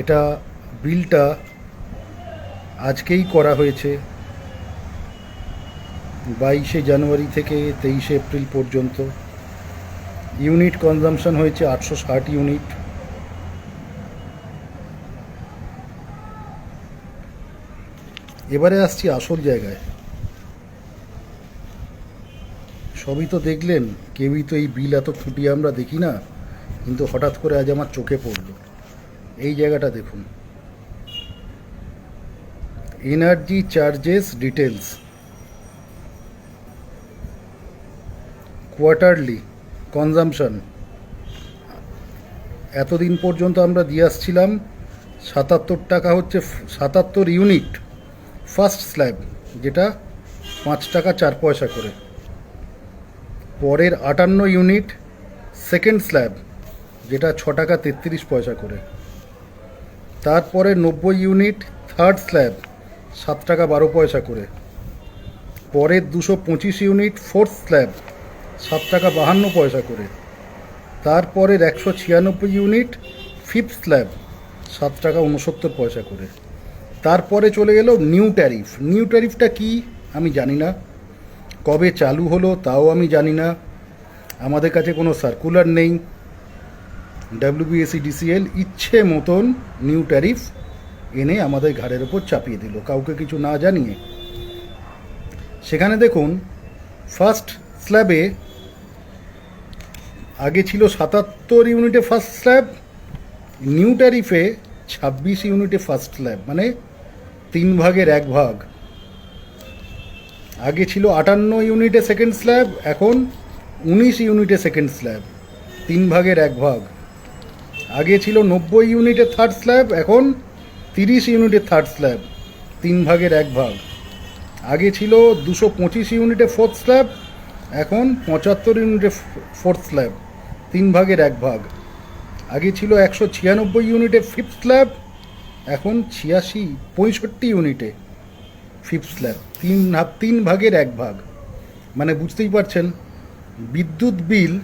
এটা বিলটা আজকেই করা হয়েছে বাইশে জানুয়ারি থেকে তেইশে এপ্রিল পর্যন্ত। ইউনিট কনজামশন হয়েছে আটশো ষাট ইউনিট। এবারে আসছি আসল জায়গায়। সবই তো দেখলেন, কেউই তো এই বিল এত ফুটিয়ে আমরা দেখি না, কিন্তু হঠাৎ করে আজ আমার চোখে পড়ল। এই জায়গাটা দেখুন। Energy charges details quarterly consumption এতদিন পর্যন্ত আমরা দিয়ে আসছিলাম, সাতাত্তর টাকা হচ্ছে সাতাত্তর ইউনিট ফার্স্ট স্ল্যাব যেটা পাঁচ টাকা চার পয়সা করে। পরের আটান্ন ইউনিট সেকেন্ড স্ল্যাব যেটা ছ টাকা তেত্রিশ পয়সা করে। তারপরে নব্বই ইউনিট থার্ড স্ল্যাব, সাত টাকা বারো পয়সা করে। পরের দুশো পঁচিশ ইউনিট ফোর্থ স্ল্যাব, সাত টাকা বাহান্ন পয়সা করে। তারপরের একশো ছিয়ানব্বই ইউনিট ফিফথ স্ল্যাব, সাত টাকা উনসত্তর পয়সা করে। তারপরে চলে গেল নিউ ট্যারিফ। নিউ ট্যারিফটা কি আমি জানি না। কবে চালু হলো তাও আমি জানি না। আমাদের কাছে কোনো সার্কুলার নেই। ডাব্লিউবিএসি ডিসিএল ইচ্ছে মতন নিউ ট্যারিফ এনে আমাদের ঘাড়ের ওপর চাপিয়ে দিল। কাউকে কিছু না জানিয়ে। সেখানে দেখুন ফার্স্ট স্ল্যাবে আগে ছিল সাতাত্তর ইউনিটে ফার্স্ট স্ল্যাব নিউ ট্যারিফে ছাব্বিশ ইউনিটে ফার্স্ট স্ল্যাব মানে তিন ভাগের এক ভাগ। আগে ছিল আটান্ন ইউনিটে সেকেন্ড স্ল্যাব এখন উনিশ ইউনিটে সেকেন্ড স্ল্যাব তিন ভাগের এক ভাগ। আগে ছিল নব্বই ইউনিটের থার্ড স্ল্যাব এখন তিরিশ ইউনিটের থার্ড স্ল্যাব তিন ভাগের এক ভাগ। আগে ছিল দুশো পঁচিশ ইউনিটের ফোর্থ স্ল্যাব এখন পঁচাত্তর ইউনিটের ফোর্থ স্ল্যাব তিন ভাগের এক ভাগ। আগে ছিল একশো ছিয়ানব্বই ইউনিটে ফিফথ স্ল্যাব এখন ছিয়াশি, পঁয়ষট্টি ইউনিটে ফিফথ স্ল্যাব তিন তিন ভাগের এক ভাগ। মানে বুঝতেই পারছেন, বিদ্যুৎ বিল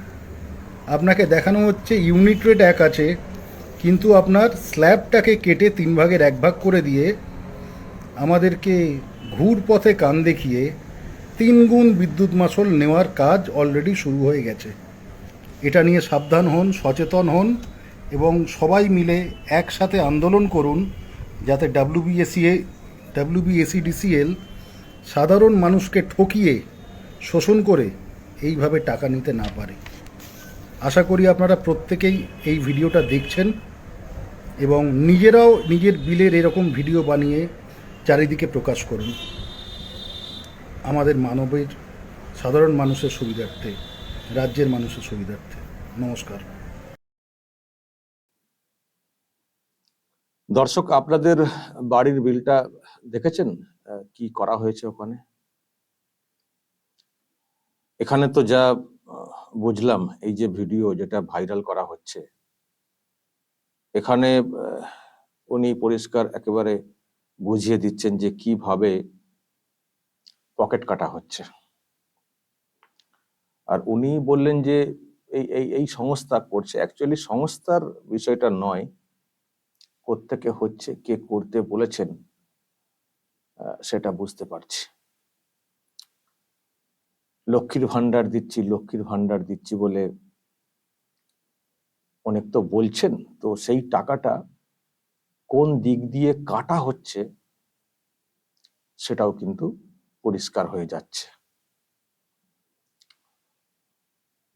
আপনাকে দেখানো হচ্ছে ইউনিট রেট এক আছে, কিন্তু আপনার স্ল্যাবটাকে কেটে তিন ভাগের এক ভাগ করে দিয়ে আমাদেরকে ঘুর পথে কান দেখিয়ে তিন গুণ বিদ্যুৎ মাসল নেওয়ার কাজ অলরেডি শুরু হয়ে গেছে। এটা নিয়ে সাবধান হন, সচেতন হন এবং সবাই মিলে একসাথে আন্দোলন করুন যাতে ডাব্লিউবিএসিএ ডাব্লিউবিএসিডিসিএল সাধারণ মানুষকে ঠকিয়ে শোষণ করে এইভাবে টাকা নিতে না পারে। আশা করি আপনারা প্রত্যেকেই এই ভিডিওটা দেখছেন এবং নিজেরাও নিজের বিলের এরকম ভিডিও বানিয়ে চারিদিকে প্রকাশ করুন। আমাদের মানবের, সাধারণ মানুষের সুবিধার্থে, রাজ্যের মানুষের সুবিধার্থে। নমস্কার। দর্শক, আপনাদের বাড়ির বিলটা দেখেছেন? কি করা হয়েছে ওখানে? এখানে তো যা বুঝলাম এই যে ভিডিও যেটা ভাইরাল করা হচ্ছে। এখানে উনি পরিষ্কার একেবারে বুঝিয়ে দিচ্ছেন যে কীভাবে পকেট কাটা হচ্ছে। আর উনি বললেন যে এই এই এই সংস্থা করছে। অ্যাকচুয়ালি সংস্থার বিষয়টা নয়, কোত্থেকে হচ্ছে, কে করতে বলেছেন সেটা বুঝতে পারছি। লক্ষ্মীর ভান্ডার দিচ্ছি, লক্ষ্মীর ভান্ডার দিচ্ছি বলে অনেক তো বলছেন, তো সেই টাকাটা কোন দিক দিয়ে কাটা হচ্ছে সেটাও কিন্তু পরিষ্কার হয়ে যাচ্ছে।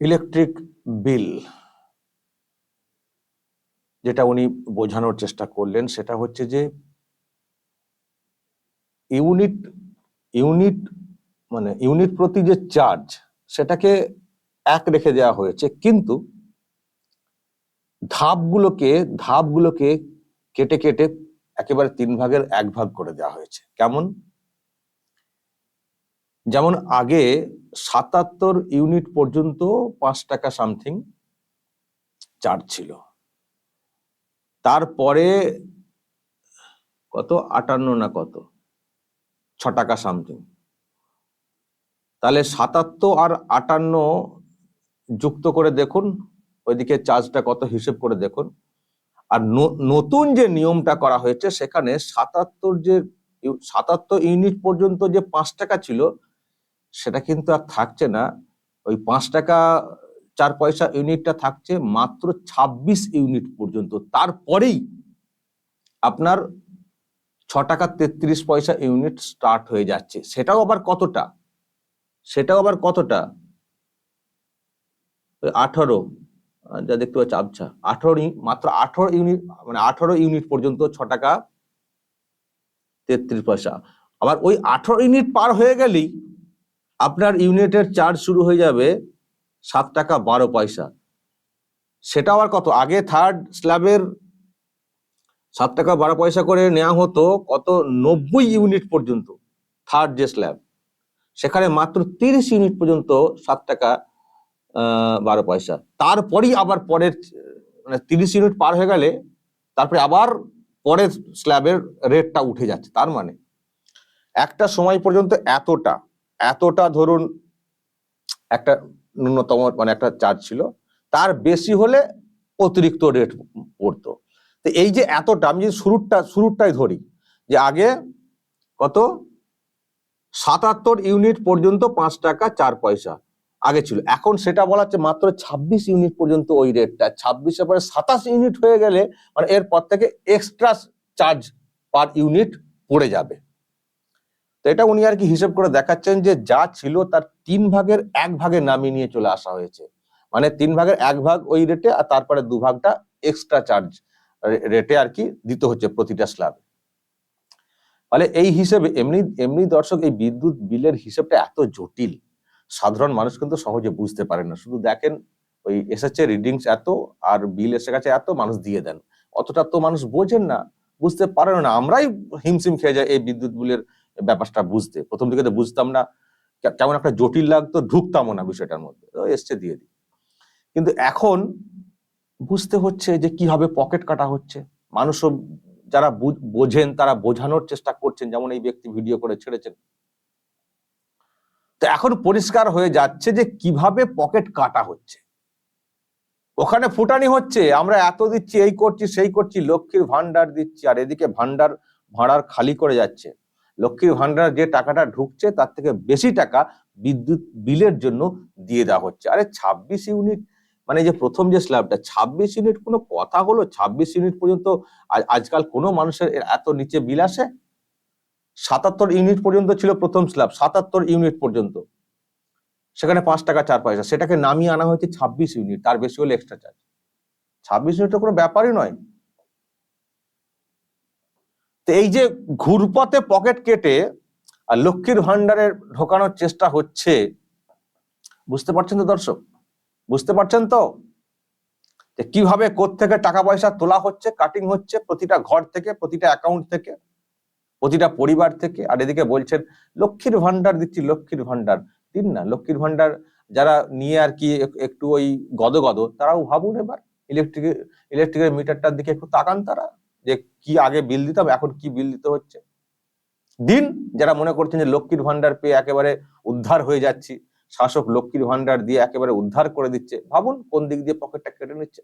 ইলেকট্রিক বিল, যেটা উনি বোঝানোর চেষ্টা করলেন, সেটা হচ্ছে যে ইউনিট ইউনিট মানে ইউনিট প্রতি যে চার্জ সেটাকে এক রেখে দেওয়া হয়েছে। কিন্তু ধাপগুলোকে ধাপগুলোকে কেটে কেটে একেবারে তিন ভাগের এক ভাগ করে দেওয়া হয়েছে। কেমন? যেমন আগে সাতাত্তর ইউনিট পর্যন্ত পাঁচ টাকা সামথিং চার্জ ছিল। তারপরে কত? আটান্ন না কত? ছ টাকা সামথিং তাহলে সাতাত্তর আর আটান্ন যুক্ত করে দেখুন, ওইদিকে চার্জটা কত হিসেব করে দেখুন। আর নতুন যে নিয়মটা করা হয়েছে, সেখানে সাতাত্তর যে সাতাত্তর ইউনিট পর্যন্ত যে পাঁচ টাকা ছিল, সেটা কিন্তু আর থাকছে না। ওই পাঁচ টাকা চার পয়সা ইউনিটটা থাকছে মাত্র ছাব্বিশ ইউনিট পর্যন্ত। তারপরেই আপনার ছ টাকা তেত্রিশ পয়সা ইউনিট স্টার্ট হয়ে যাচ্ছে। সেটাও আবার কতটা? সেটাও আবার কতটা? আঠারো। যা দেখতে পাচ্ছি আচ্ছা আঠারো মাত্র আঠারো ইউনিট মানে আঠারো ইউনিট পর্যন্ত ছ টাকা তেত্রিশ পয়সা। আবার ওই আঠারো ইউনিট পার হয়ে গেলেই আপনার ইউনিটের চার্জ শুরু হয়ে যাবে সাত টাকা বারো পয়সা। সেটা আবার কত? আগে থার্ড স্ল্যাবের সাত টাকা বারো পয়সা করে নেওয়া হতো কত? নব্বই ইউনিট পর্যন্ত থার্ড যে স্ল্যাব সেখানে মাত্র তিরিশ ইউনিট পর্যন্ত সাত টাকা বারো পয়সা। তারপরেই আবার পরের মানে তিরিশ ইউনিট পার হয়ে গেলে তারপরে আবার পরের স্ল্যাবের রেটটা উঠে যাচ্ছে, তার মানে। একটা সময় পর্যন্ত এতটা এতটা ধরুন একটা ন্যূনতম মানে একটা চার্জ ছিল, তার বেশি হলে অতিরিক্ত রেট পড়তো। তো এই যে এতটা, আমি যদি শুরুটা শুরুটাই ধরি, যে আগে কত? সাতাত্তর ইউনিট পর্যন্ত পাঁচ টাকা, চার পয়সা। আগে ছিল। এখন সেটা বলা হচ্ছে মাত্র ছাব্বিশ ইউনিট পর্যন্ত ওই রেটটা। ছাব্বিশের পরে সাতাশ ইউনিট হয়ে গেলে মানে এরপর থেকে এক্সট্রা চার্জ পার ইউনিট পড়ে যাবে। তো এটা উনি আর কি হিসেব করে দেখাচ্ছেন যে যা ছিল তার তিন ভাগের এক ভাগে নামিয়ে নিয়ে চলে আসা হয়েছে। মানে তিন ভাগের এক ভাগ ওই রেটে আর তারপরে দু ভাগটা এক্সট্রা চার্জ রেটে আর কি দিতে হচ্ছে প্রতিটা স্ল্যাবে ফলে এই হিসেবে এমনি এমনি দর্শক এই বিদ্যুৎ বিলের হিসেবটা এত জটিল। সাধারণ মানুষ কিন্তু সহজে বুঝতে পারে না। শুধু দেখেন, ওই এসেছে রিডিংস এত আর বিল এসে গেছে এত মানুষ দিয়ে দেন। অতটা তো মানুষ বোঝেন না, বুঝতে পারেন না। আমরাই হিমশিম খেয়ে যাই এই বিদ্যুৎ বিলের ব্যাপারটা বুঝতে। প্রথম দিকে তো বুঝতাম না কেমন একটা জটিল লাগতো ঢুকতামও না বিষয়টার মধ্যে। এসছে দিয়ে দিই। কিন্তু এখন বুঝতে হচ্ছে যে কীভাবে পকেট কাটা হচ্ছে। মানুষও যারা বুঝ- বোঝেন, তারা বোঝানোর চেষ্টা করছেন, যেমন এই ব্যক্তি ভিডিও করে ছেড়েছেন। তো এখন পরিষ্কার হয়ে যাচ্ছে যে কীভাবে পকেট কাটা হচ্ছে। ওখানে ফুটানি হচ্ছে, আমরা এত দিচ্ছি, এই করছি, সেই করছি, লক্ষ্মীর ভান্ডার দিচ্ছি, আর এদিকে ভান্ডার ভাড়ার খালি করে যাচ্ছে। লক্ষ্মীর ভান্ডার যে টাকাটা ঢুকছে, তার থেকে বেশি টাকা বিদ্যুৎ বিলের জন্য দিয়ে দেওয়া হচ্ছে। আরে ছাব্বিশ ইউনিট মানে যে প্রথম যে স্ল্যাবটা ছাব্বিশ ইউনিট কোনো কথা হলো? ছাব্বিশ ইউনিট পর্যন্ত আজকাল কোনো মানুষের এত নিচে বিল আসে? সাতাত্তর ইউনিট পর্যন্ত ছিল প্রথম স্ল্যাব সাতাত্তর ইউনিট পর্যন্ত। সেখানে পাঁচ টাকা চার পয়সা। সেটাকে নামিয়ে আনা হয়েছে ছাব্বিশ ইউনিট তার বেশি হলে এক্সট্রা চার্জ ছাব্বিশ ইউনিট কোনো ব্যাপারই নয়। তো এই যে ঘুরপথে পকেট কেটে, আর লক্ষ্মীর ভান্ডারে ঢোকানোর চেষ্টা হচ্ছে, বুঝতে পারছেন তো দর্শক? বুঝতে পারছেন তো? যে কীভাবে থেকে টাকা পয়সা তোলা হচ্ছে কাটিং হচ্ছে প্রতিটা ঘর থেকে, প্রতিটা অ্যাকাউন্ট থেকে, প্রতিটা পরিবার থেকে। আর এদিকে বলছেন, লক্ষ্মীর ভান্ডার দিচ্ছি, লক্ষ্মীর ভান্ডার দিন না, লক্ষ্মীর ভান্ডার যারা নিয়ে আর কি একটু ওই গদ গদ তারাও ভাবুন এবার। ইলেকট্রিক ইলেকট্রিকের মিটারটার দিকে একটু তাকান তারা, যে কি আগে বিল দিতাম, এখন কি বিল দিতে হচ্ছে। দিন, যারা মনে করছেন যে লক্ষ্মীর ভান্ডার পেয়ে একেবারে উদ্ধার হয়ে যাচ্ছি শাসক লক্ষ্মীর ভান্ডার দিয়ে একেবারে উদ্ধার করে দিচ্ছে। ভাবুন কোন দিক দিয়ে পকেটটা কেটে নিচ্ছে।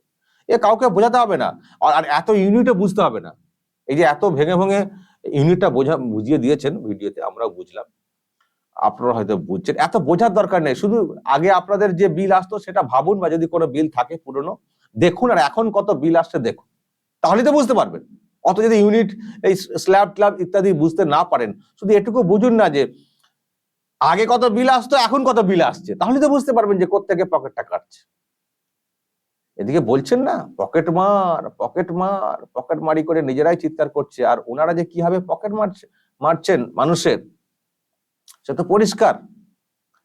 এ কাউকে বোঝাতে হবে না। আর এত ইউনিটে বুঝতে হবে না। এই যে এত ভেঙে ভেঙে ইউনিটটা বোঝা, বুঝিয়ে দিয়েছেন ভিডিওতে, আমরাও বুঝলাম। আপনারা হয়তো বুঝছেন। এত বোঝার দরকার নেই। শুধু আগে আপনাদের যে বিল আসতো সেটা ভাবুন বা যদি কোনো বিল থাকে পুরনো, দেখুন আর এখন কত বিল আসছে দেখুন। তাহলেই তো বুঝতে পারবেন। অত যদি ইউনিট এই স্ল্যাব ট্ল্যাব ইত্যাদি বুঝতে না পারেন, শুধু এটুকু বুঝুন না যে আগে কত বিল আসতো, এখন কত বিল আসছে? তাহলে তো বুঝতে পারবেন যে কোত্থেকে পকেটটা কাটছে। এদিকে বলছেন না, পকেট মার পকেট মার, পকেট মারি করে নিজেরাই চিৎকার করছে, আর ওনারা যে কীভাবে পকেট মারছে, মারছেন মানুষের, সে তো পরিষ্কার।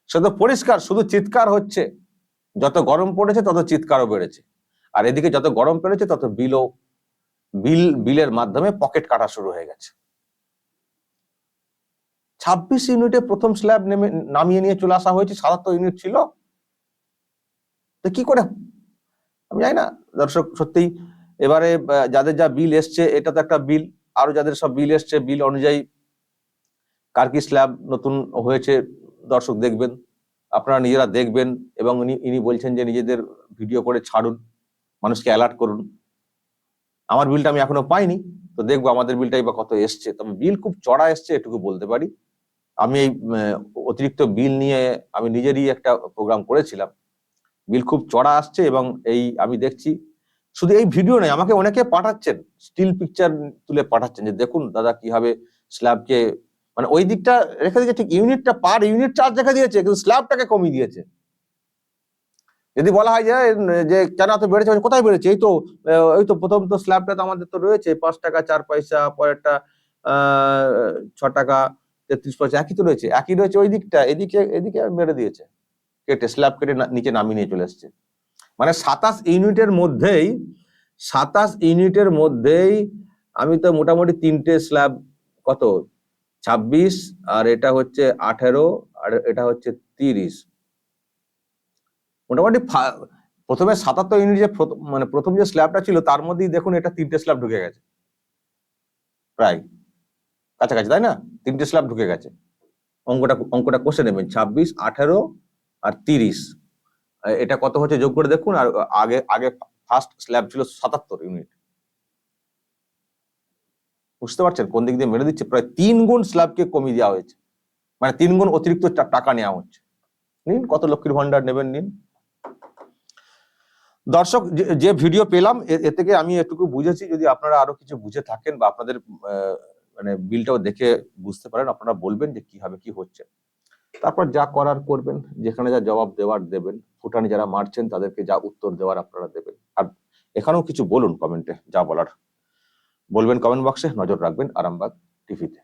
সে তো পরিষ্কার, শুধু চিৎকার হচ্ছে। যত গরম পড়েছে, তত চিৎকারও বেড়েছে। আর এদিকে যত গরম পড়েছে তত বিলও, বিল, বিলের মাধ্যমে পকেট কাটা শুরু হয়ে গেছে। ছাব্বিশ ইউনিটে প্রথম স্ল্যাব নেমে, নামিয়ে নিয়ে চলে আসা হয়েছে, সাতাত্তর ইউনিট ছিল। তো কি করে? আমি জানি না। দর্শক সত্যি এবারে যাদের যা বিল এসছে, এটা তো একটা বিল। আরও যাদের সব বিল এসছে, বিল অনুযায়ী কার কি স্ল্যাব নতুন হয়েছে, দর্শক দেখবেন, আপনারা নিজেরা দেখবেন, এবং ইনি ইনি বলছেন যে নিজেদের ভিডিও করে ছাড়ুন, মানুষকে অ্যালার্ট করুন। আমার বিলটা আমি এখনও পাইনি, তো দেখব আমাদের বিলটাই বা কত এসছে। তবে বিল খুব চড়া এসছে, এটুকু বলতে পারি। আমি এই অতিরিক্ত বিল নিয়ে আমি নিজেরই একটা প্রোগ্রাম করেছিলাম। বিল খুব চড়া আসছে এবং এই আমি দেখছি, শুধু এই ভিডিও নয়, আমাকে অনেকে পাঠাচ্ছেন স্টিল পিকচার তুলে পাঠাচ্ছেন যে, দেখুন দাদা কীভাবে স্ল্যাবকে মানে ওই দিকটা রেখে দিয়েছে, ঠিক ইউনিটটা পার ইউনিট চার্জ রেখে দিয়েছে, কিন্তু স্ল্যাবটাকে কমিয়ে দিয়েছে। যদি বলা হয় যে কেন এত বেড়েছে কোথায় বেড়েছে? এই তো ওই তো প্রথম তো স্ল্যাবটা তো আমাদের তো রয়েছে, পাঁচ টাকা, চার পয়সা, পরেরটা ছ টাকা তেত্রিশ পয়সা একই তো রয়েছে, একই রয়েছে ওই দিকটা, এদিকে এদিকে মেরে দিয়েছে। কেটে স্ল্যাব কেটে নিচে নামিয়ে নিয়ে চলে এসছে। মানে সাতাশ ইউনিটের মধ্যেই, সাতাশ ইউনিটের মধ্যেই আমি তো মোটামুটি তিনটে স্ল্যাব, কত? ছাব্বিশ, আর এটা হচ্ছে আঠেরো, আর এটা হচ্ছে তিরিশ। মোটামুটি প্রথমে সাতাত্তর ইউনিট যে মানে প্রথম যে স্ল্যাবটা ছিল, তার মধ্যেই দেখুন এটা তিনটে স্ল্যাব ঢুকে গেছে। প্রায়। কাছাকাছি, তাই না? তিনটে স্ল্যাব ঢুকে গেছে। অঙ্কটা অঙ্কটা কষে নেবেন। ছাব্বিশ, আঠেরো আর তিরিশ। এটা কত হচ্ছে যোগ করে দেখুন। আর আগে আগে ফার্স্ট স্ল্যাব ছিল সাতাত্তর ইউনিট বুঝতে পারছেন? কোন দিক দিয়ে মেরে দিচ্ছে? প্রায় তিন গুণ স্ল্যাবকে কমিয়ে দেওয়া হয়েছে। মানে তিন গুণ অতিরিক্ত টাকা নেওয়া হচ্ছে। নিন, কত লক্ষ্মীর ভান্ডার নেবেন নিন। দর্শক, যে- ভিডিও পেলাম, এ থেকে আমি এটুকু বুঝেছি। যদি আপনারা আরও কিছু বুঝে থাকেন বা আপনাদের মানে বিলটাও দেখে বুঝতে পারেন, আপনারা বলবেন যে কীভাবে কি হচ্ছে। তারপর যা করার করবেন, যেখানে যা জবাব দেওয়ার দেবেন, ফুটানি যারা মারছেন তাদেরকে যা উত্তর দেওয়ার আপনারা দেবেন। আর এখানেও কিছু বলুন কমেন্টে, যা বলার। বলবেন কমেন্ট বক্সে, নজর রাখবেন আরামবাগ টিভিতে।